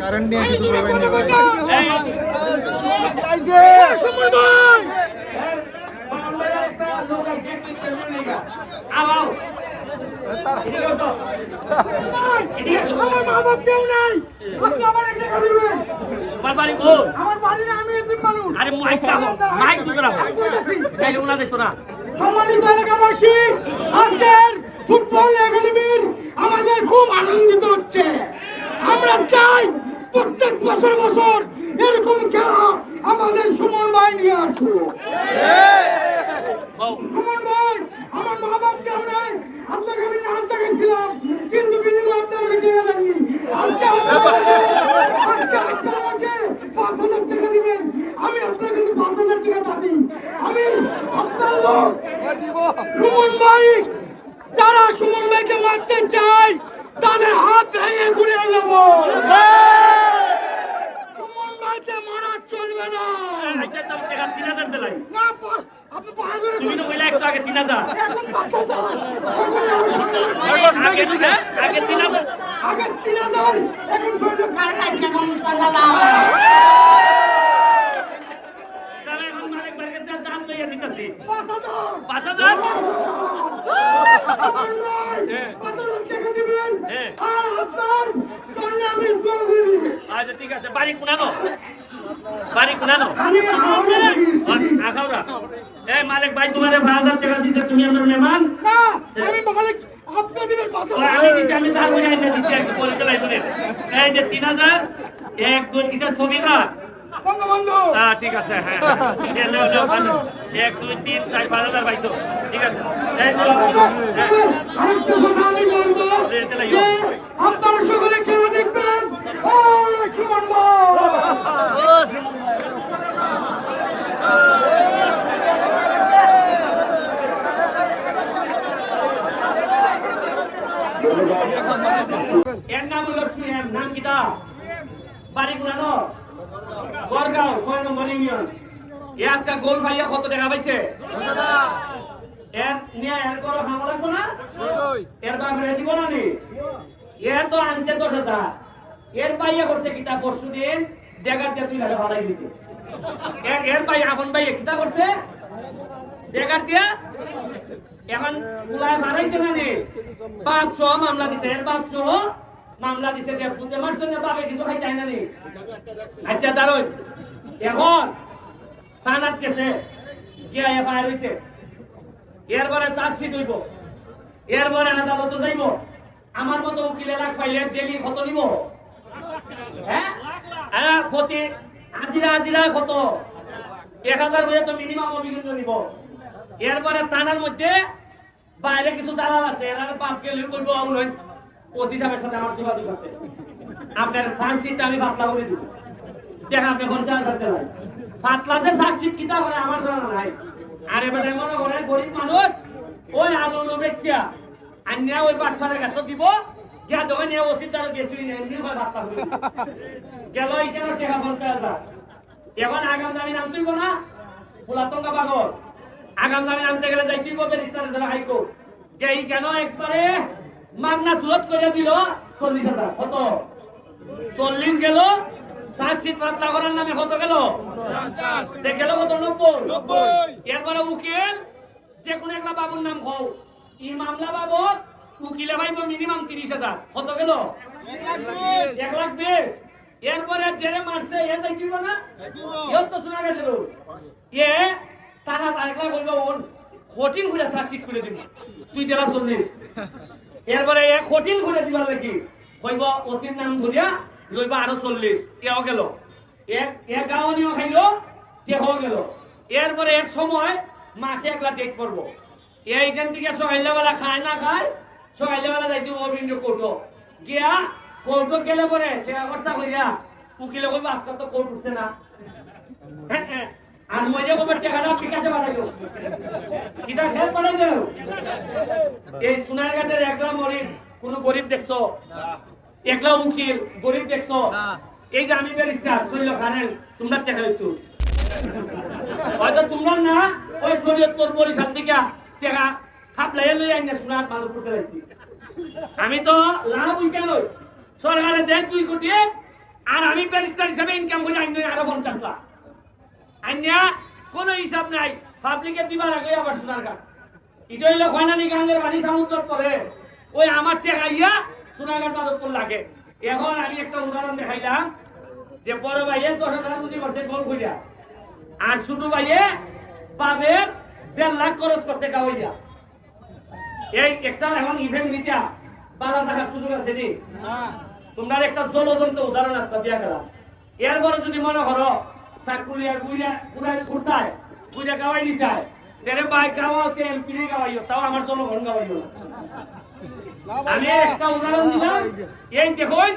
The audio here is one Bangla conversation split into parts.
কারেন্ট নিয়ে কিছু আরে মাইক মাইক দেখতো না। সম্মানিত এলাকাবাসী আজকের ফুটবল একাডেমির আমাদের খুব আনন্দিত হচ্ছে। আমরা চাই প্রত্যেক বছর বছর এরকম খেলা আমাদের সুমন ভাই নিয়ে আসুক। বউ সুমন ভাই আমার মা বাপ কেউ নেই আপনাকে আমি নাচ দেখাইছিলাম কিন্তু বিনিময়ে আপনি আমাকে টাকা দেননি। আজকে আজকে আমাকে পাঁচ হাজার টাকা দিবেন। আমি আপনার কাছে পাঁচ হাজার টাকা দাবি। আমি আপনার লোক। সুমন ভাই যারা সুমন ভাইকে মারতে চায় তাদের নেব সুমন ভাইকে মারা চলবে না। আচ্ছা তো টাকা তিন হাজার দিলাই না আপনি পাহাড় ধরে তুমি তো কইলা একটু আগে তিন হাজার। এখন পাঁচ হাজার। আগে আগে এখন এখন পাঁচ পাঁচ টাকা দিবেন। হ্যাঁ। আর আপনার আচ্ছা ঠিক আছে বাড়ি কুনানো বাড়ি কুনানো আখাউরা এই মালিক ভাই তোমারে পাঁচ হাজার টাকা দিছে তুমি আমার মেহমান না আমি মালিক আপনি দিবেন পাঁচ ওই হাজার আমি দিছি আমি তার করে আইনা দিছি একটু বলে দিলাই তোরে এই যে তিন হাজার এক দুই এটা ছবি না বঙ্গবন্ধু হ্যাঁ ঠিক আছে হ্যাঁ হ্যাঁ নাও, নাও, ভালো। এক দুই তিন চার পাঁচ হাজার পাইছো ঠিক আছে এই নাও, হ্যাঁ। আরেকটা কথা আমি বলব যে আপনারা সকলে খেলা দেখবেন ও সুমন ভাই ও, সে- এর নাম হলো সুয়েম নাম কিতা বাড়ি গুলানো গড়গাঁও, ছয় গোল ভাইয়া কত টাকা পাইছে? এর নিয়ে এর করো দিব না? নি? এর তো আনছে দশ হাজার। এর পাইয়া দিন দেখার দিয়ে এর পাই আপন পাইয়া কিতা করছে? দেখার দিয়া এখন ফুলায় মারাইছে না নি বাপ সহ মামলা দিছে সহ মামলা দিছে যে ফুতে মারছে বাপে কিছু খাই চাই না নি আচ্ছা দাঁড়ই এখন থানাত গেছে গিয়া এফআইআর হইছে। এরপরে চার্জশিট হইব। এরপরে আদালত যাইব। আমার মতো উকিলে লাখ পাইলে ডেলি কত নিব? হ্যাঁ? প্রতি আজিরা আজিরা কত? এক হাজার করে তো মিনিমাম অভিযোগ নিব। এরপরে থানার মধ্যে বাইরে কিছু দালাল আছে, এরা বাপ গেলে বলব নয় ওসি সাহেবের সাথে আমার যোগাযোগ আছে। আপনার চার্জশিটটা আমি পাতলা করে দিব। দেখা আপনি পঞ্চাশ হাজার টাকা পাতলা যে চার্জশিট কিতা করে আমার জানা নাই। আরে বেটা মনে করে গরিব মানুষ। ওই আলো বেচ্চা আন্যা ওই বাচ্চারে কাছে দিব। গিয়া দোকানে ওসির দ্বারা বেশি নেই এমনি হয় বার্তা করে গেল কেন টাকা পঞ্চাশ হাজার। এখন আগাম দামি নাম তুইব না? ফুলাতঙ্গা পাগল। আগাম দামি নামতে গেলে যাই তুইব ব্যারিস্টারের দ্বারা হাইকোর্ট এই কেন একবারে মামলা জুরত করে দিল? চল্লিশ হাজার। কত? চল্লিশ গেল। চার্জশিট পাতলা করার নামে কত গেল? গেল কত? নব্বই। এরপরে উকিল যে কোনো একটা বাবুর নাম কও। ই মামলা বাবদ উকিলে ভাইব মিনিমাম তিরিশ হাজার। কত গেল? এক লাখ বিশ। এরপরে জেলে মারছে এ যাই দিব না? ইয়ত তো শোনা গেছিল। এ টাকা লাখ হইব ওন কঠিন করে চার্জশিট করে দিব। তুই দিলা চল্লিশ এরপরে এ কঠিন করে দিবার লাগি কইব ওসির নাম ধরিয়া লইবা আরও চল্লিশ। এও গেল। এক গাওয়ানিও খাইলো যে হয়ে গেল। এরপরে এক সময় মাসে একলা ডেট করব। এইখান থেকে সকালে খায় না খায় সকালে বেলা যাইতে অবিন্দ কোর্টো। গিয়া কোর্টো গেলে পরে টাকা খরচা করিয়া উকিলে কইব আজকাল তো কোর্ট উঠছে না। হ্যাঁ, হ্যাঁ। আর মই যে কবে টাকাটা ঠিক আছে কিটা খেল দেব এই সোনারঘাটের একলা মরিব কোন গরিব দেখছ? একলা উকিল গরিব দেখছ? এই যে আমি ব্যারিস্টার শরীর খানেন তোমরা টাকা হইতো হয়তো তোমরা না ওই শরীয়তপুর বরিশাল থেকে টাকা খাপলাই লই আইনা সোনার ভালো করতে লাগছি আমি তো লাভ উইকে লই। সরকারে দেয় দুই কোটি আর আমি ব্যারিস্টার হিসাবে ইনকাম করি আইন আরও পঞ্চাশ লাখ। আইনা কোনো হিসাব নাই। পাবলিকে দিবার আগে আবার সোনার গান। এটা হইল খয়নানি গাঙ্গের বাড়ি সমুদ্র পরে ওই আমার টেকাইয়া সোনাগার মাধবপুর লাগে। এখন আমি একটা উদাহরণ দেখাইলাম যে বড় ভাইয়ে দশ হাজার বুঝি পারছে গোল কইরা। আর ছোট ভাইয়ে পাবে দেড় লাখ খরচ করছে গাওয়াইয়া এই একটা এখন ইভেন্ট নিতা বারো টাকার সুযোগ আছে নি? তোমরা একটা জলজন্ত উদাহরণ আসতে দিয়া গেলাম। এর পরে যদি মনে করো চাকুলিয়া গুইরা গুড়াই ঘুরতায়, গুইরা গাওয়াই নিতায়। তেরে বাইক গাওয়াও তে এমপি গাওয়াইও, তাও আমার জনগণ গাওয়াইও না। আমি একটা উদাহরণ দিলাম, এই দেখুন,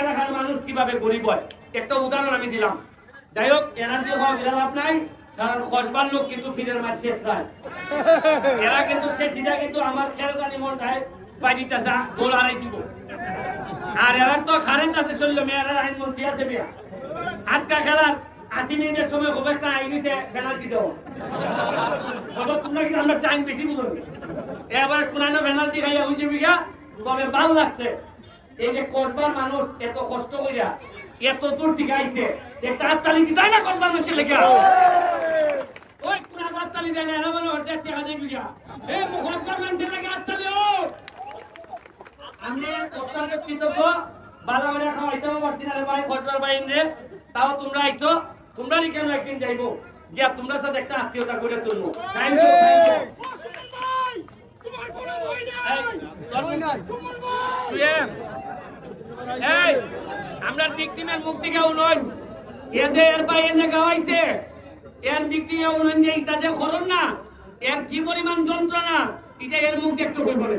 এলাকার মানুষ কীভাবে গরিব হয়। একটা উদাহরণ আমি দিলাম। যাই হোক এনার্জি হওয়া বিরাট লাভ নাই, কারণ খসবার লোক কিন্তু ফিরের মাছ শেষ হয় এরা কিন্তু সে সিধা কিন্তু আমার খেয়াল জানি মনটায় বাজিতেছে গোল হারাই দিব। আর এরা তো কারেন্ট আছে, চলল, মেয়েরা আইনমন্ত্রী আছে, মেয়া। আটকা খেলার আশি মিনিটের সময় হবে একটা আইনিছে পেনাল্টি দেবো বাবা তোমরা কিন্তু আমরা চাইন বেশি বুঝো এবার কোনানো পেনাল্টি খাইয়া বুঝে বিঘা তবে ভালো লাগছে। এই যে কসবার মানুষ এত কষ্ট কইরা এত দূর থেকে আইছে একটা হাততালি দিতাই না কসবার মানুষের লেখা ওই কোনা হাততালি দেয় না এরা মনে হচ্ছে টাকা বিঘা এ মুখতবার মানুষের লেখা হাততালি ও আমি অত্যন্ত কৃতজ্ঞ বালা বালা খাওয়াইতেও পারছি না রে ভাই কসবার ভাই রে তাও তোমরা আইছো। তোমরা নি কেন একদিন যাইবো? গিয়া তোমরা সাথে একটা আত্মীয়তা করে তুলবো। আমরা দিকটিমের মুখ থেকে উনন। এ যে এর ভাই এনে গাওয়াইছে এর দিক থেকে উনন যে ইটা যে খরণ না এর কি পরিমাণ যন্ত্রণা এটা এর মুখ দেখতে কই বলে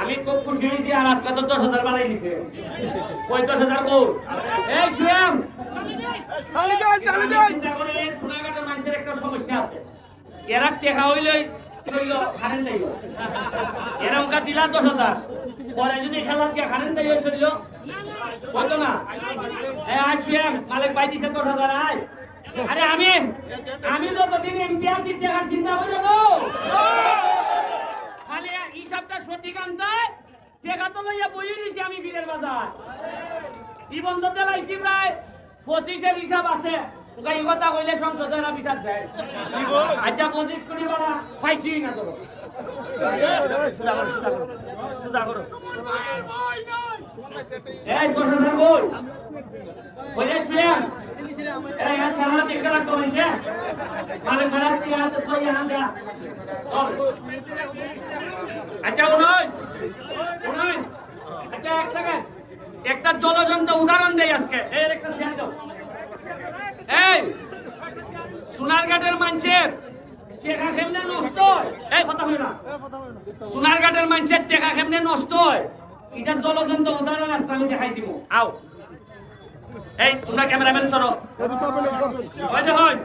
আমি খুব খুশি হয়েছি আর আজকে তো দশ হাজার বাড়াই দিছে ওই দশ হাজার কৌ এই সুয়েম চিন্তা সোনাঘাটের মানুষের একটা সমস্যা আছে। এরা টেকা হইলে দিলা দশ হাজার। পরে যদি খেলার কে খারেন যাইব চলিল হতো না? এ আজ সুয়েম মালিক পাই দিছে দশ হাজার আয়। আরে আমি আমি যতদিন এমপি আছি টাকার চিন্তা করে খালি হিসাবটা সঠিক আনতে টেকা তো? লইয়া বই দিছি আমি বীরের বাজার। নিবন্ধ দেলাইছি প্রায় পঁচিশের হিসাব আছে। ওকে এই কথা কইলে সংসদের বিচার দেয় আচ্ছা পঁচিশ কোটি বাবা পাইছি না তোর। এই এই মালিক দিয়ে হাতে ছয় আচ্ছা উনয় উনয় আচ্ছা এক সেকেন্ড একটা জলজন্ত উদাহরণ দেই আজকে। এর একটা শেয়ার দাও। এই সোনারঘাটের মানুষের টেকা কেমনে নষ্ট হয়। এই কথা হয় না। সোনারঘাটের মানুষের টেকা কেমনে নষ্ট হয়। এটা জলজন্ত উদাহরণ আজকে আমি দেখাই দিব। আও। এই তোমরা ক্যামেরাম্যান চলো। হয়?